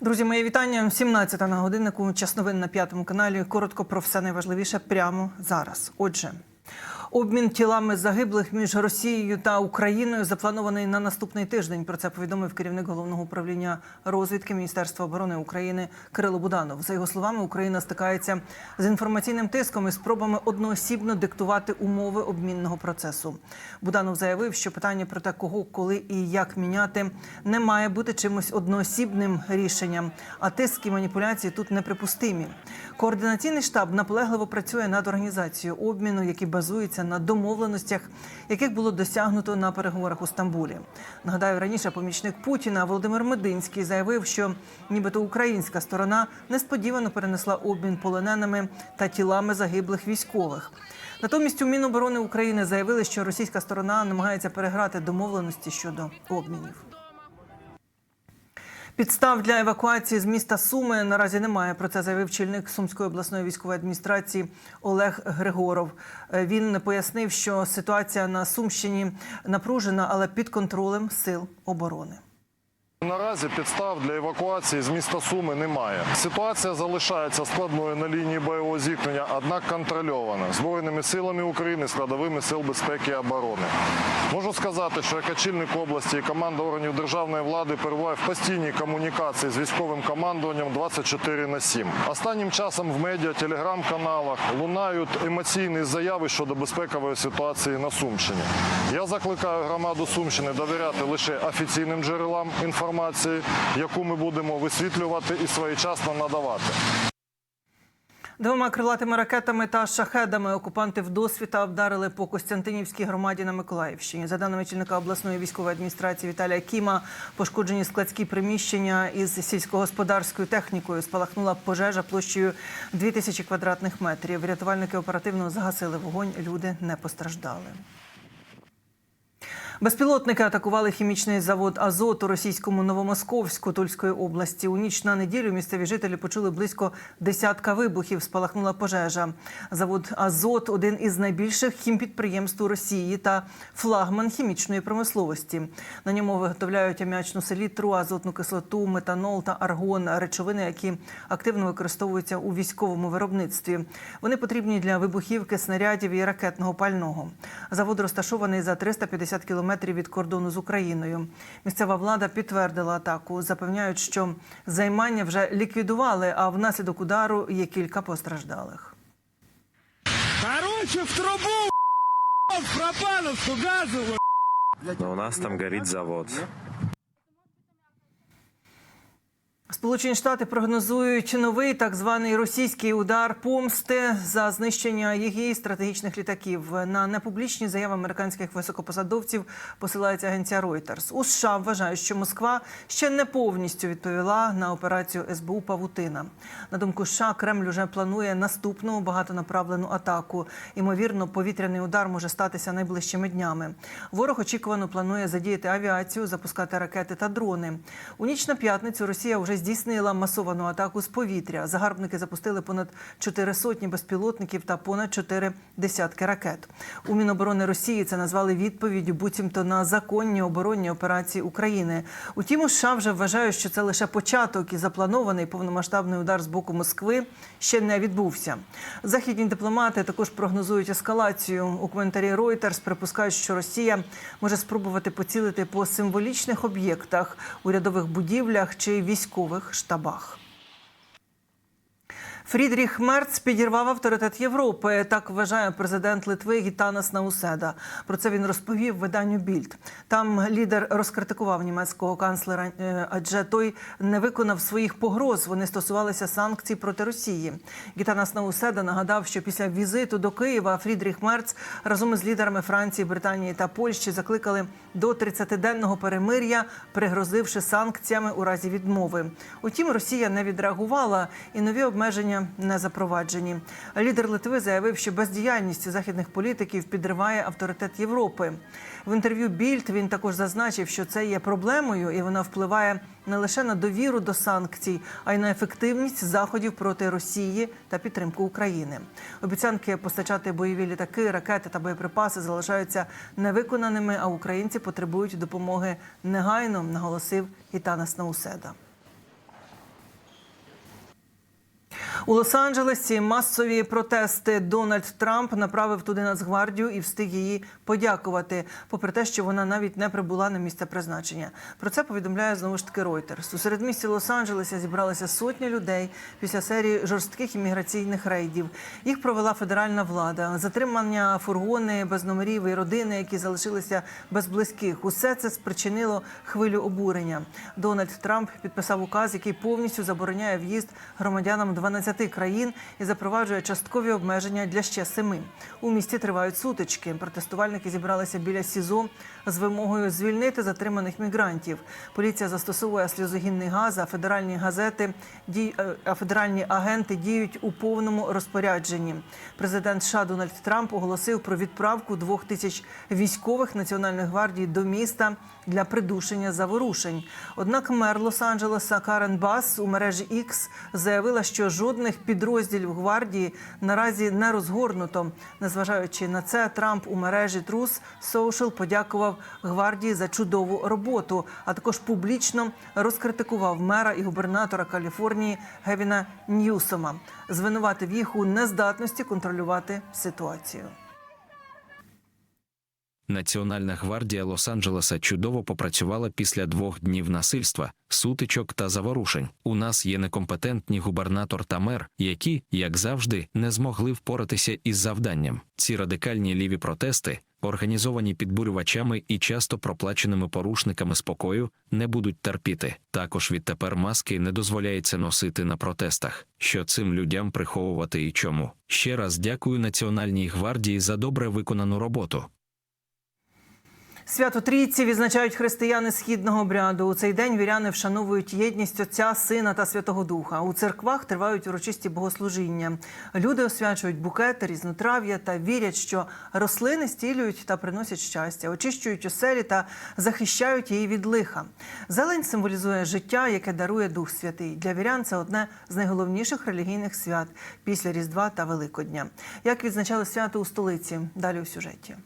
Друзі, моє вітання. 17 на годиннику. Час новин на п'ятому каналі. Коротко про все найважливіше прямо зараз. Отже. Обмін тілами загиблих між Росією та Україною запланований на наступний тиждень. Про це повідомив керівник головного управління розвідки Міністерства оборони України Кирило Буданов. За його словами, Україна стикається з інформаційним тиском і спробами одноосібно диктувати умови обмінного процесу. Буданов заявив, що питання про те, кого, коли і як міняти, не має бути чимось одноосібним рішенням. А тиск і маніпуляції тут неприпустимі. Координаційний штаб наполегливо працює над організацією обміну, який базується на домовленостях, яких було досягнуто на переговорах у Стамбулі. Нагадаю, раніше помічник Путіна Володимир Мединський заявив, що нібито українська сторона несподівано перенесла обмін полоненими та тілами загиблих військових. Натомість у Міноборони України заявили, що російська сторона намагається переграти домовленості щодо обмінів. Підстав для евакуації з міста Суми наразі немає. Про це заявив чільник Сумської обласної військової адміністрації Олег Григоров. Е, Він пояснив, що ситуація на Сумщині напружена, але під контролем сил оборони. Наразі підстав для евакуації з міста Суми немає. Ситуація залишається складною на лінії бойового зіткнення, однак контрольована збройними силами України, складовими сил безпеки і оборони. Можу сказати, що як очільник області і команда органів державної влади перебуває в постійній комунікації з військовим командуванням 24 на 7. Останнім часом в медіа, телеграм-каналах лунають емоційні заяви щодо безпекової ситуації на Сумщині. Я закликаю громаду Сумщини довіряти лише офіційним джерелам інформації, яку ми будемо висвітлювати і своєчасно надавати. Двома крилатими ракетами та шахедами окупанти вдосвіта вдарили по Костянтинівській громаді на Миколаївщині. За даними чільника обласної військової адміністрації Віталія Кіма, пошкоджені складські приміщення із сільськогосподарською технікою. Спалахнула пожежа площею 2000 квадратних метрів. Рятувальники оперативно загасили вогонь. Люди не постраждали. Безпілотники атакували хімічний завод Азот у російському Новомосковську Тульської області. У ніч на неділю місцеві жителі почули близько десятка вибухів. Спалахнула пожежа. Завод Азот один із найбільших хімпідприємств у Росії та флагман хімічної промисловості. На ньому виготовляють аміачну селітру, азотну кислоту, метанол та аргон речовини, які активно використовуються у військовому виробництві. Вони потрібні для вибухівки снарядів і ракетного пального. Завод розташований за 350 кілометрів від кордону з Україною. Місцева влада підтвердила атаку. Запевняють, що займання вже ліквідували, а внаслідок удару є кілька постраждалих. Короче, в трубу в пропановку у нас там горить завод. Сполучені Штати прогнозують новий так званий російський удар помсти за знищення її стратегічних літаків. На непублічні заяви американських високопосадовців посилається агенція Reuters. У США вважають, що Москва ще не повністю відповіла на операцію СБУ Павутина. На думку США, Кремль уже планує наступну багатонаправлену атаку. Імовірно, повітряний удар може статися найближчими днями. Ворог очікувано планує задіяти авіацію, запускати ракети та дрони. У ніч на п'ятницю Росія вже здійснила масовану атаку з повітря. Загарбники запустили понад чотири сотні безпілотників та понад чотири десятки ракет. У Міноборони Росії це назвали відповіддю буцімто на законні оборонні операції України. Утім, у США вже вважають, що це лише початок і запланований повномасштабний удар з боку Москви ще не відбувся. Західні дипломати також прогнозують ескалацію. У коментарі Reuters припускають, що Росія може спробувати поцілити по символічних об'єктах, урядових будівлях чи військових штабах. Фрідріх Мерц підірвав авторитет Європи. Так вважає президент Литви Гітанас Науседа. Про це він розповів виданню Більд. Там лідер розкритикував німецького канцлера, е, адже той не виконав своїх погроз. Вони стосувалися санкцій проти Росії. Гітанас Науседа нагадав, що після візиту до Києва Фрідріх Мерц разом із лідерами Франції, Британії та Польщі закликали до 30-денного перемир'я, пригрозивши санкціями у разі відмови. Утім, Росія не відреагувала і нові обмеження не запроваджені. Лідер Литви заявив, що бездіяльність західних політиків підриває авторитет Європи. В інтерв'ю Більд він також зазначив, що це є проблемою, і вона впливає не лише на довіру до санкцій, а й на ефективність заходів проти Росії та підтримку України. Обіцянки постачати бойові літаки, ракети та боєприпаси залишаються невиконаними, а українці потребують допомоги негайно, наголосив Гітанас Науседа. У Лос-Анджелесі масові протести Дональд Трамп направив туди Нацгвардію і встиг її подякувати, попри те, що вона навіть не прибула на місце призначення. Про це повідомляє знову ж таки Reuters. У середмісті Лос-Анджелеса зібралися сотні людей після серії жорстких імміграційних рейдів. Їх провела федеральна влада. Затримання фургони без номерів і родини, які залишилися без близьких. Усе це спричинило хвилю обурення. Дональд Трамп підписав указ, який повністю забороняє в'їзд громадянам 12 країн і запроваджує часткові обмеження для ще семи. У місті тривають сутички. Протестувальники зібралися біля СІЗО з вимогою звільнити затриманих мігрантів. Поліція застосовує сльозогінний газ, а федеральні газети е, а федеральні агенти діють у повному розпорядженні. Президент США Дональд Трамп оголосив про відправку двох тисяч військових національної гвардії до міста для придушення заворушень. Однак мер Лос-Анджелеса Карен Бас у мережі X заявила, що жодних підрозділів гвардії наразі не розгорнуто. Незважаючи на це, Трамп у мережі Трус Social подякував гвардії за чудову роботу, а також публічно розкритикував мера і губернатора Каліфорнії Гевіна Ньюсома, звинуватив їх у нездатності контролювати ситуацію. Національна гвардія Лос-Анджелеса чудово попрацювала після двох днів насильства, сутичок та заворушень. У нас є некомпетентні губернатор та мер, які, як завжди, не змогли впоратися із завданням. Ці радикальні ліві протести, організовані підбурювачами і часто проплаченими порушниками спокою, не будуть терпіти. Також відтепер маски не дозволяється носити на протестах. Що цим людям приховувати і чому? Ще раз дякую Національній гвардії за добре виконану роботу. Свято Трійці відзначають християни східного обряду. У цей день віряни вшановують єдність Отця, Сина та Святого Духа. У церквах тривають урочисті богослужіння. Люди освячують букети, різнотрав'я та вірять, що рослини стілюють та приносять щастя, очищують оселі та захищають її від лиха. Зелень символізує життя, яке дарує Дух Святий. Для вірян це одне з найголовніших релігійних свят після Різдва та Великодня. Як відзначали свято у столиці? Далі у сюжеті.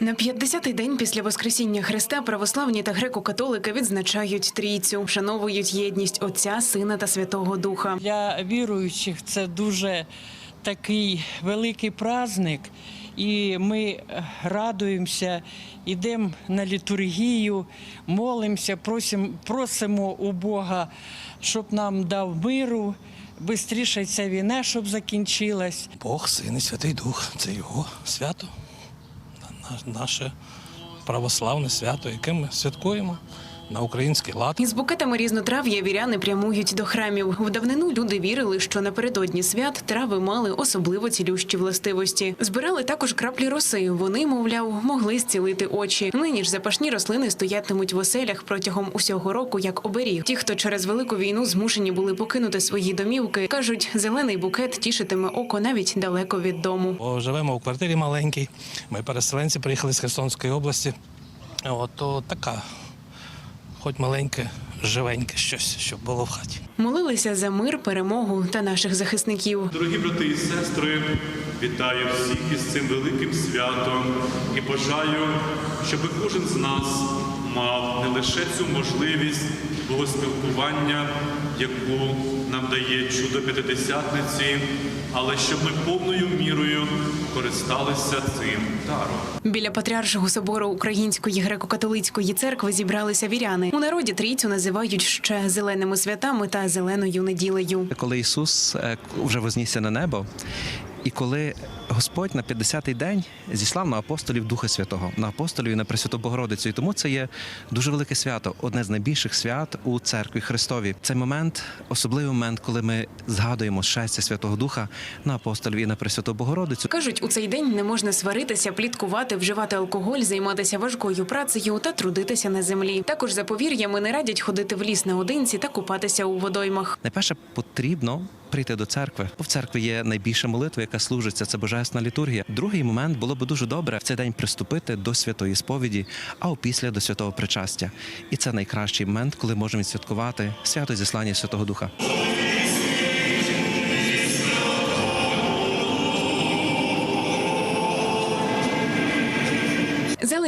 На 50-й день після Воскресіння Христа православні та греко-католики відзначають трійцю, вшановують єдність Отця, Сина та Святого Духа. Для віруючих це дуже такий великий праздник, і ми е, радуємося, йдемо на літургію, молимося, просимо, просимо у Бога, щоб нам дав миру, швидше ця війна, щоб закінчилась. Бог, Син і Святий Дух це його свято, на- наше православне свято, яке ми святкуємо на український лад. Із букетами різнотрав'я віряни прямують до храмів. В давнину люди вірили, що напередодні свят трави мали особливо цілющі властивості. Збирали також краплі роси. Вони, мовляв, могли зцілити очі. Нині ж запашні рослини стоятимуть в оселях протягом усього року як оберіг. Ті, хто через велику війну змушені були покинути свої домівки, кажуть, зелений букет тішитиме око навіть далеко від дому. Бо живемо у квартирі маленькій. Ми переселенці приїхали з Херсонської області. От то така, хоч маленьке, живеньке щось, щоб було в хаті. Молилися за мир, перемогу та наших захисників. Дорогі брати і сестри, вітаю всіх із цим великим святом і бажаю, щоб кожен з нас мав не лише цю можливість богоспілкування, яку нам дає чудо П'ятидесятниці, але щоб ми повною мірою користалися цим даром. Біля патріаршого собору Української греко-католицької церкви зібралися віряни. У народі трійцю називають ще зеленими святами та зеленою неділею. коли Ісус е, вже вознісся на небо, і коли Господь на 50-й день зіслав на апостолів Духа Святого, на апостолів і на Пресвяту Богородицю. І тому це є дуже велике свято, одне з найбільших свят у церкві Христові. Цей момент, особливий момент, коли ми згадуємо щастя Святого Духа на апостолів і на Пресвяту Богородицю. Кажуть, у цей день не можна сваритися, пліткувати, вживати алкоголь, займатися важкою працею та трудитися на землі. Також за повір'ями не радять ходити в ліс наодинці та купатися у водоймах. Найперше потрібно прийти до церкви, бо в церкві є найбільша молитва, яка служиться. Це божественна літургія. Другий момент було би дуже добре в цей день приступити до святої сповіді, а опісля до святого причастя. І це найкращий момент, коли можемо відсвяткувати свято зіслання Святого Духа.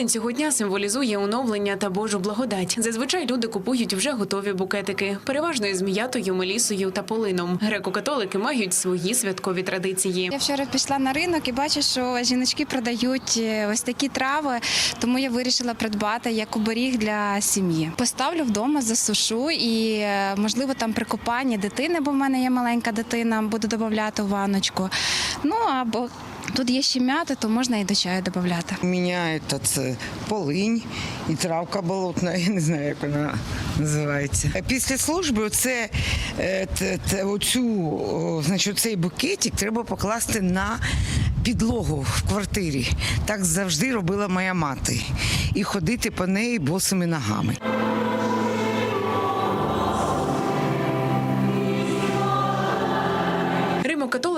Зелень Зелень цього дня символізує оновлення та Божу благодать. Зазвичай люди купують вже готові букетики, переважно із м'ятою, мелісою та полином. Греко-католики мають свої святкові традиції. Я вчора пішла на ринок і бачу, що жіночки продають е, ось такі трави, тому я вирішила придбати як оберіг для сім'ї. Поставлю вдома, засушу і е, можливо там при купанні дитини, бо в мене є маленька дитина, буду додавати у ванночку. Ну або тут є ще м'ята, то можна і до чаю додати. Мене це полинь і травка болотна, я не знаю, як вона називається. Після служби це, е, оцю, значить, цей букетик треба покласти на підлогу в квартирі. Так завжди робила моя мати. І ходити по неї босими ногами.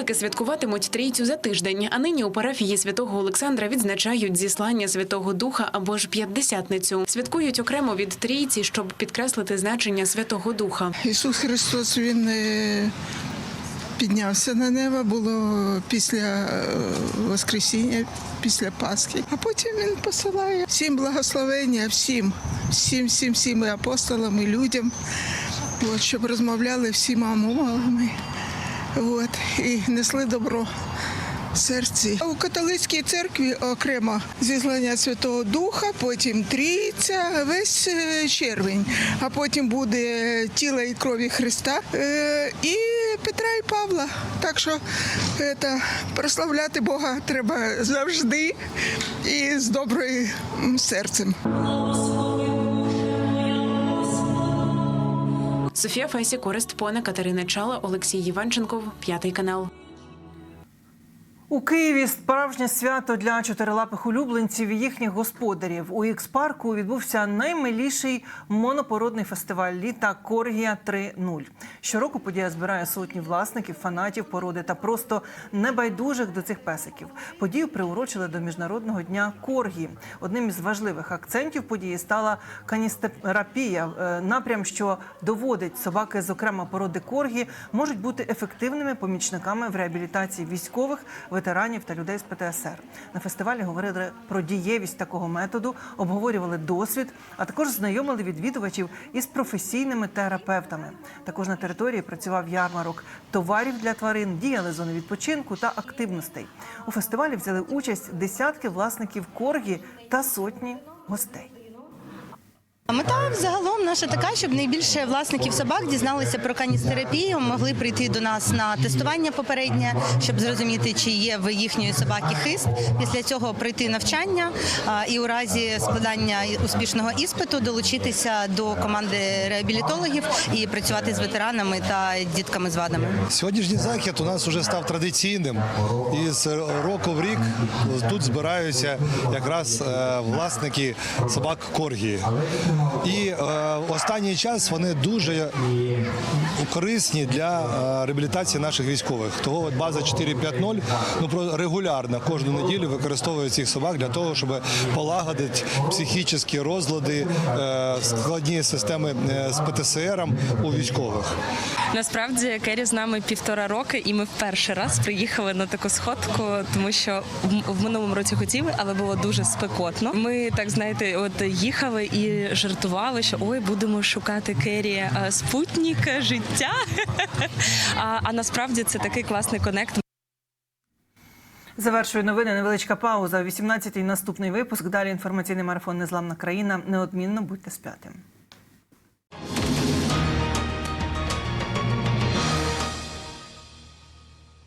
Римо-католики святкуватимуть трійцю за тиждень, а нині у парафії святого Олександра відзначають зіслання Святого Духа або ж п'ятдесятницю. Святкують окремо від трійці, щоб підкреслити значення Святого Духа. Ісус Христос Він е, піднявся на небо, було після е, Воскресіння, після Пасхи. А потім він посилає всім благословення, всім, всім, всім, всім і апостолам, і людям, щоб розмовляли всіма мовами от, і несли добро. Серці у католицькій церкві окремо зізнання Святого Духа, потім трійця, весь е, червень, а потім буде тіло і крові Христа е, і Петра і Павла. Так що е, та, прославляти Бога треба завжди і з добрим серцем. Софія Фесі, Корист Пона, Катерина Чала, Олексій Єванченков, п'ятий канал. У Києві справжнє свято для чотирилапих улюбленців і їхніх господарів. У ікс-парку відбувся наймиліший монопородний фестиваль літа Коргія 3.0. Щороку подія збирає сотні власників, фанатів породи та просто небайдужих до цих песиків. Подію приурочили до міжнародного дня Коргі. Одним із важливих акцентів події стала каністерапія, е, напрям, що доводить собаки, зокрема породи Коргі, можуть бути ефективними помічниками в реабілітації військових, ветеранів та людей з ПТСР. На фестивалі говорили про дієвість такого методу, обговорювали досвід, а також знайомили відвідувачів із професійними терапевтами. Також на території працював ярмарок товарів для тварин, діяли зони відпочинку та активностей. У фестивалі взяли участь десятки власників коргі та сотні гостей. Мета взагалом наша така, щоб найбільше власників собак дізналися про каністерапію, могли прийти до нас на тестування попереднє, щоб зрозуміти, чи є в їхньої собаки хист. Після цього пройти навчання і у разі складання успішного іспиту долучитися до команди реабілітологів і працювати з ветеранами та дітками з вадами. Сьогоднішній захід у нас вже став традиційним, і з року в рік тут збираються якраз е, власники собак Коргі. І е, останній час вони дуже корисні для е, реабілітації наших військових. Того от база 4.5.0 ну про регулярно кожну неділю використовує цих собак для того, щоб полагодити психічні розлади, е, складні системи з ПТСРом у військових. Насправді Кері з нами півтора роки, і ми в перший раз приїхали на таку сходку, тому що в минулому році хотіли, але було дуже спекотно. Ми так знаєте, от їхали і жартували, що ой, будемо шукати Кері Спутник спутника життя. А, а насправді це такий класний конект. Завершую новини. Невеличка пауза. О 18-й наступний випуск. Далі інформаційний марафон Незламна країна. Неодмінно будьте з п'ятим.